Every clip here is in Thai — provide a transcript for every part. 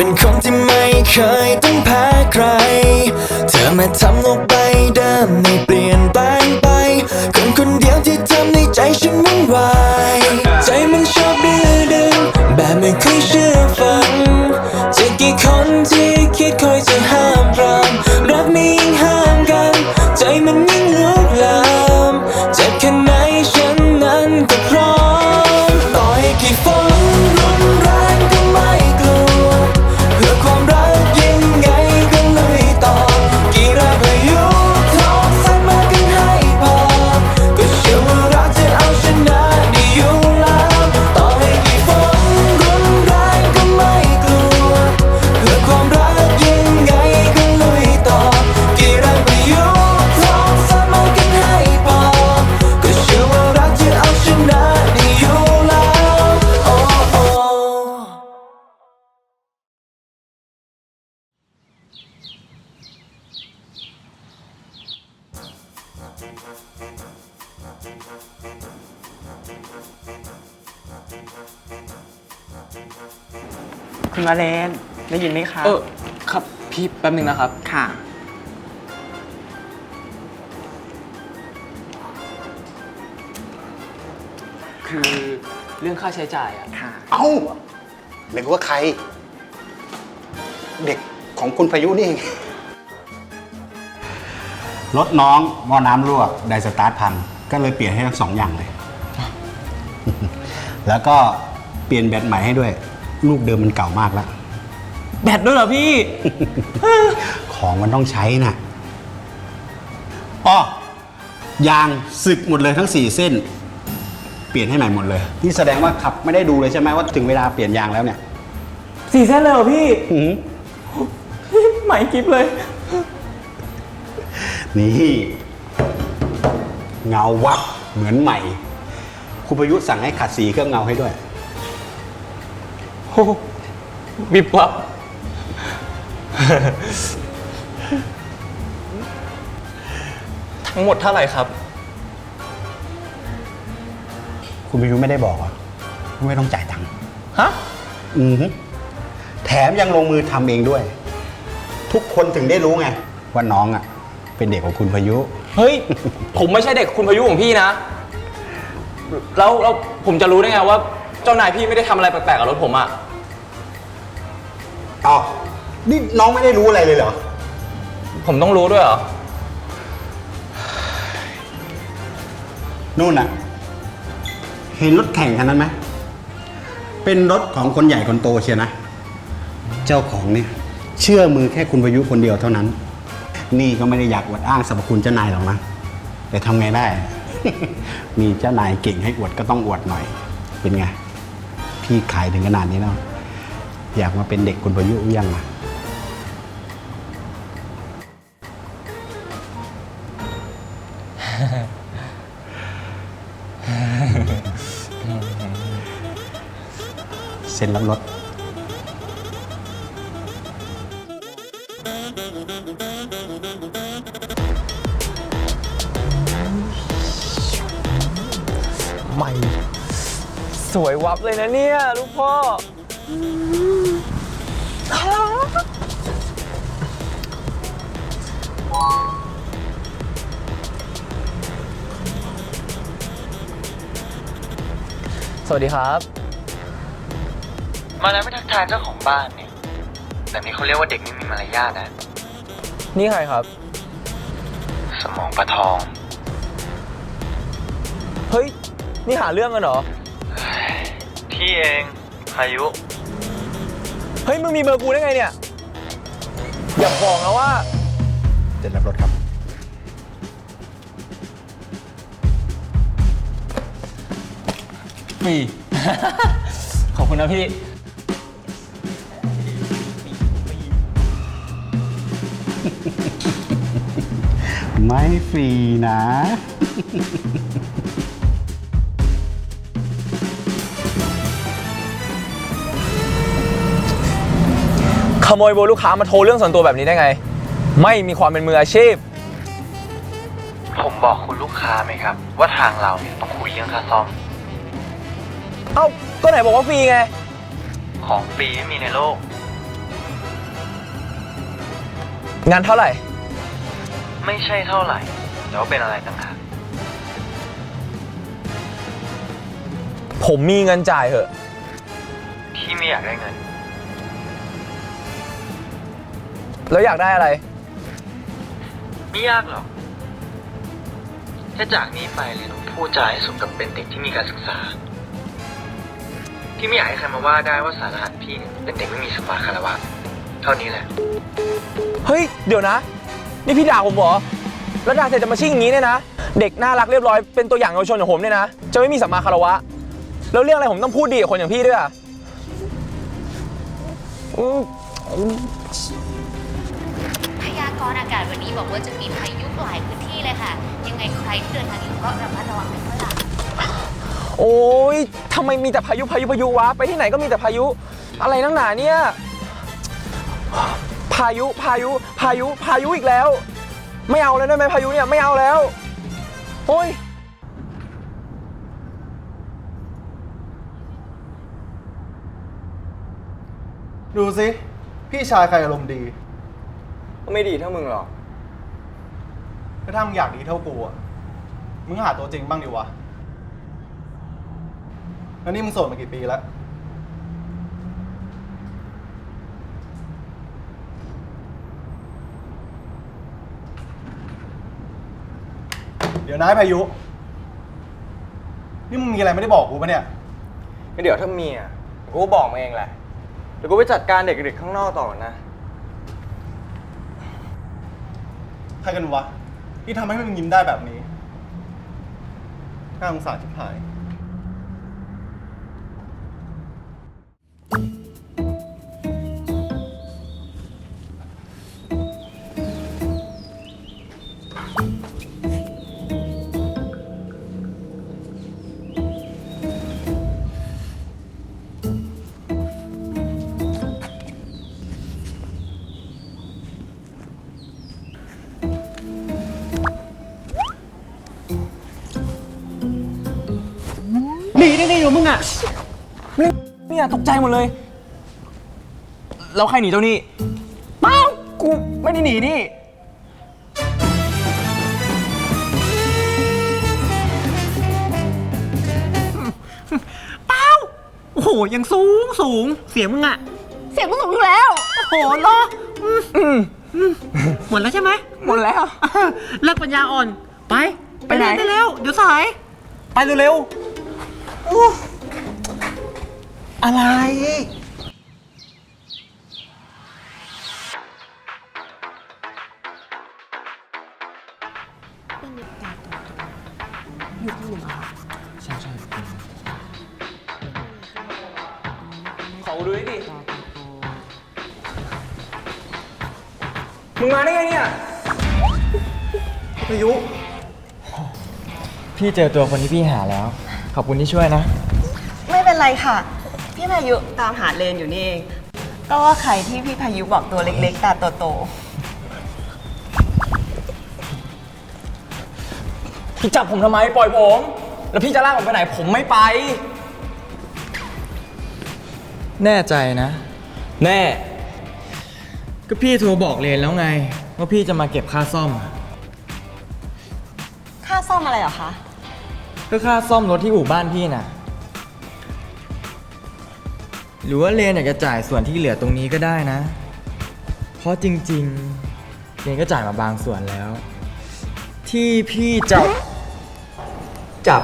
เป็นคนที่ไม่เคยต้องแพ้ใคร เธอมาทำโลกใบเดิมไม่เปลี่ยน คุณวาเลนได้ยินไหมคะเออครับพี่แป๊บหนึ่งนะครับ ค่ะ คือเรื่องค่าใช้จ่ายอะค่ะ เอ้าหรือว่าใคร เด็กของคุณพายุนี่เอง รถน้องหม้อน้ำรั่วไดสตาร์ทพัง ก็เลยเปลี่ยนให้ทั้งสองอย่างเลย แล้วก็เปลี่ยนแบตใหม่ให้ด้วย ลูกเดิมมันเก่ามากแล้ว แบตด้วยเหรอพี่ ของมันต้องใช้น่ะอ้อยางสึกหมดเลยทั้งสี่เส้น เปลี่ยนให้ใหม่หมดเลยนี่แสดงว่าขับไม่ได้ดูเลยใช่ไหมว่าถึงเวลาเปลี่ยนยางแล้วเนี่ยสี่เส้นเลยเหรอพี่อื้อหือใหม่กิฟเลย นี่เงาวับเหมือนใหม่ คุณประยุทธ์สั่งให้ขัดสีเครื่องเงาให้ด้วย โอ้วิบวับ ทั้งหมดเท่าไหร่ครับ คุณประยุทธ์ไม่ได้บอกเหรอว่าไม่ต้องจ่ายตังค์ฮะ อือหือแถมยังลงมือทำเองด้วย ทุกคนถึงได้รู้ไง ว่าน้องอะ เป็นเด็กของคุณพายุ เฮ้ย ผมไม่ใช่เด็กคุณพายุของพี่นะ แล้วแล้วผมจะรู้ได้ไงว่า เจ้านายพี่ไม่ได้ทำอะไรแปลกๆกับรถผมอะอ้าวนี่น้องไม่ได้รู้อะไรเลยเหรอ ผมต้องรู้ด้วยเหรอ นู่นน่ะ เห็นรถแข่งคันนั้นไหม เป็นรถของคนใหญ่คนโตเชียวนะ เจ้าของเนี่ย เชื่อมือแค่คุณประยุคนเดียวเท่านั้น นี่ก็ไม่ได้อยากอวดอ้างสรรพคุณเจ้านายหรอกนะ แต่ทำไงได้ มีเจ้านายเก่งให้อวดก็ต้องอวดหน่อย เป็นไง พี่ขายถึงขนาดนี้แล้ว อยากมาเป็นเด็กคุณประยุหรือยังอะเซ็นรับรถใหม่ สวยวับเลยนะเนี่ย ลูกพ่อ สวัสดีครับ มาแล้วไม่ทักทายเจ้าของบ้านเนี่ยแบบนี้เขาเรียกว่าเด็กไม่มีมารยาทนะ นี่ใครครับ สมองปลาทอง เฮ้ย นี่หาเรื่องกันเหรอที พี่เองพายุ เฮ้ย มึงมีเบอร์กูได้ไงเนี่ย อย่าบอกนะว่าเสร็จรับรถครับฟรีขอบคุณนะพี่ ไม่ฟรีนะ โมยเบอร์ลูกค้ามาโทรเรื่องส่วนตัวแบบนี้ได้ไง ไม่มีความเป็นมืออาชีพ ผมบอกคุณลูกค้าไหมครับ ว่าทางเราเนี่ยต้องคุยเรื่องค่าซ่อม เอ้าก็ไหนบอกว่าฟรีไง ของฟรีไม่มีในโลก งานเท่าไหร่ ไม่ใช่เท่าไหร่แต่ว่าเป็นอะไรต่างหากผมมีเงินจ่ายเหอะ ที่ไม่อยากได้เงิน แล้วอยากได้อะไร ไม่ยากหรอก แค่จากนี้ไปเลยต้องพูดจาให้สมกับเป็นเด็กที่มีการศึกษา พี่ไม่อยากให้ใครมาว่าได้ว่าสารหัสพี่เนี่ยเป็นเด็กไม่มีสมาคารวะ เท่านี้แหละ เฮ้ย เดี๋ยวนะ นี่พี่ด่าผมเหรอ แล้วด่าเสร็จจะมาชิ่งอย่างนี้เนี่ยนะ เด็กน่ารักเรียบร้อยเป็นตัวอย่างเยาวชนของผมเนี่ยนะ จะไม่มีสัมมาคารวะ แล้วเรื่องอะไรผมต้องพูดดีกับคนอย่างพี่ด้วยอะอืมพยา กรณ์อากาศวันนี้บอกว่าจะมีพายุหลายพื้นที่เลยค่ะ ยังไงใครที่เดินทางอยู่ก็ระมัดระวังกันด้วยล่ะโอ้ยทำไมมีแต่พายุพายุพายุวะ ไปที่ไหนก็มีแต่พายุ อะไรนักหนาเนี่ย พายุพายุพายุพายุอีกแล้ว ไม่เอาแล้วได้ไหมพายุเนี่ยไม่เอาแล้ว โอ้ยดูสิ พี่ชายใครอารมณ์ดี ไม่ดีเท่ามึงหรอกถ้าถ้ามึงอยากดีเท่ากูอะมึงหาตัวจริงบ้างดิวะ แล้วนี่มึงโสดมากี่ปีแล้ว เดี๋ยวนายพายุ นี่มึงมีอะไรไม่ได้บอกกูปะเนี่ย ก็เดี๋ยวถ้ามีอะกูก็บอกมาเองแหละเดี๋ยวกูไปจัดการเด็กๆข้างนอกต่อนะ ใครกันวะที่ทำให้มึงยิ้มได้แบบนี้น่าสงสารชิบหาย ได้ไงอยู่มึงอะเนี่ยตกใจหมดเลย แล้วใครหนีเจ้าหนี่เป้ากูไม่ได้หนีนี่ เป้าโอ้โห ยังสูงสูง เสียงมึงอะเสียงมึงสูงอยู่แล้วโอ้โหเหรออืมอืมหมดแล้วใช่ไหมหมดแล้ว เลิกปัญญาอ่อน ไป ไปไหน เรียได้แล้ว เดี๋ยวสาย ไปเร็วอะไรๆขอดูดิ มึงมาได้ไงเนี่ยพายุ พี่เจอตัวคนที่พี่หาแล้ว ขอบคุณที่ช่วยนะ ไม่เป็นไรค่ะ พี่พายุตามหาเลนอยู่นี่เอง ก็ว่าใครที่พี่พายุบอกตัวเล็กๆ ตาโตพี่จับผมทำไมปล่อยผม แล้วพี่จะลากผมไปไหนผมไม่ไป แน่ใจนะ แน่ ก็พี่โทรบอกเลนแล้วไง ว่าพี่จะมาเก็บค่าซ่อม ๆ ค่าซ่อมอะไรเหรอคะ ก็ค่าซ่อมรถที่อู่บ้านพี่น่ะ หรือว่าเลนอยากจะจ่ายส่วนที่เหลือตรงนี้ก็ได้นะ เพราะจริงๆเลนก็จ่ายมาบางส่วนแล้ว ที่พี่จับจับ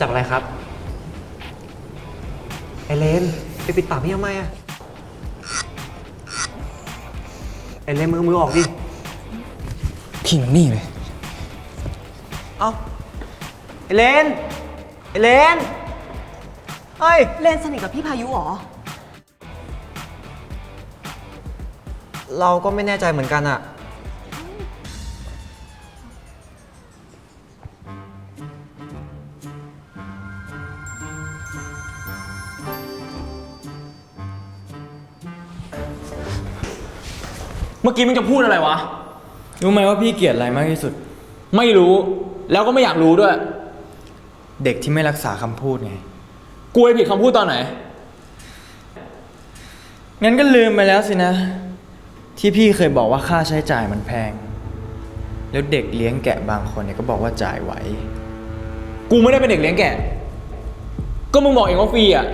จับอะไรครับ ไอเลนไปปิดปากพี่ทำไมอะไอเลนมือมือออกดิพี่มันนี่เลย เอาไอเลน ไอเลนเฮ้ย เลนสนิทกับพี่พายุเหรอ เราก็ไม่แน่ใจเหมือนกันอะเมื่อกี้มึงจะพูดอะไรวะ รู้ไหมว่าพี่เกลียดอะไรมากที่สุด ไม่รู้ แล้วก็ไม่อยากรู้ด้วย เด็กที่ไม่รักษาคำพูดไง กูไปผิดคำพูดตอนไหน งั้นก็ลืมไปแล้วสินะ ที่พี่เคยบอกว่าค่าใช้จ่ายมันแพง แล้วเด็กเลี้ยงแกะบางคนเนี่ยก็บอกว่าจ่ายไหว กูไม่ได้เป็นเด็กเลี้ยงแกะ ก็มึงบอกเองว่าฟรีอะ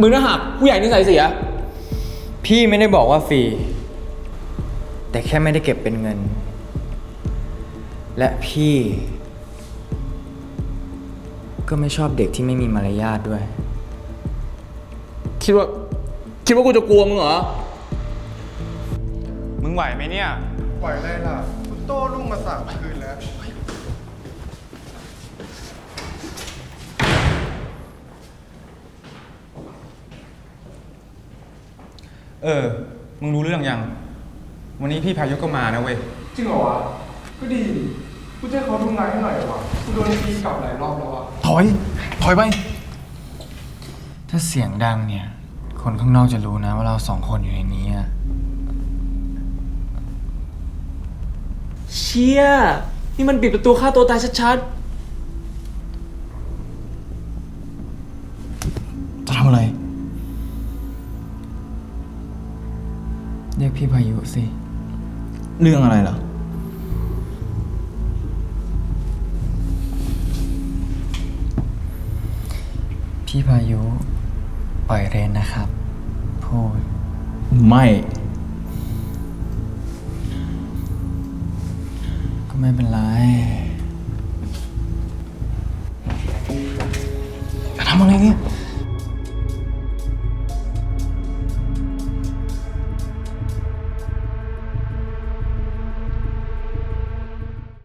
มึงน่าหักผู้ใหญ่นิสัยเสีย พี่ไม่ได้บอกว่าฟรี แต่แค่ไม่ได้เก็บเป็นเงิน และพี่ ก็ไม่ชอบเด็กที่ไม่มีมารยาทด้วย คิดว่า คิดว่ากูจะกลัวมึงเหรอ มึงไหวไหมเนี่ยไหวเลยล่ะกูโต้รุ่งมาสามคืนแล้ว เออ มึงรู้เรื่องยัง วันนี้พี่พายุก็มานะเว้ย จริงเหรอวะ ก็ดีดิกูจะให้เขาทำงานให้หน่อยวะกูโดนตีกลับหลายรอบแล้วอะ ถอย ถอยไป ถ้าเสียงดังเนี่ย คนข้างนอกจะรู้นะว่าเราสองคนอยู่ในนี้อะเชี่ย นี่มันปิดประตูฆ่าตัวตายชัดจะทำอะไร เรียกพี่พายุสิ เรื่องอะไรเหรอ พี่พายุปล่อยเรนนะครับ พูด ไม่ ก็ไม่เป็นไรจะทำอะไรเนี่ยเ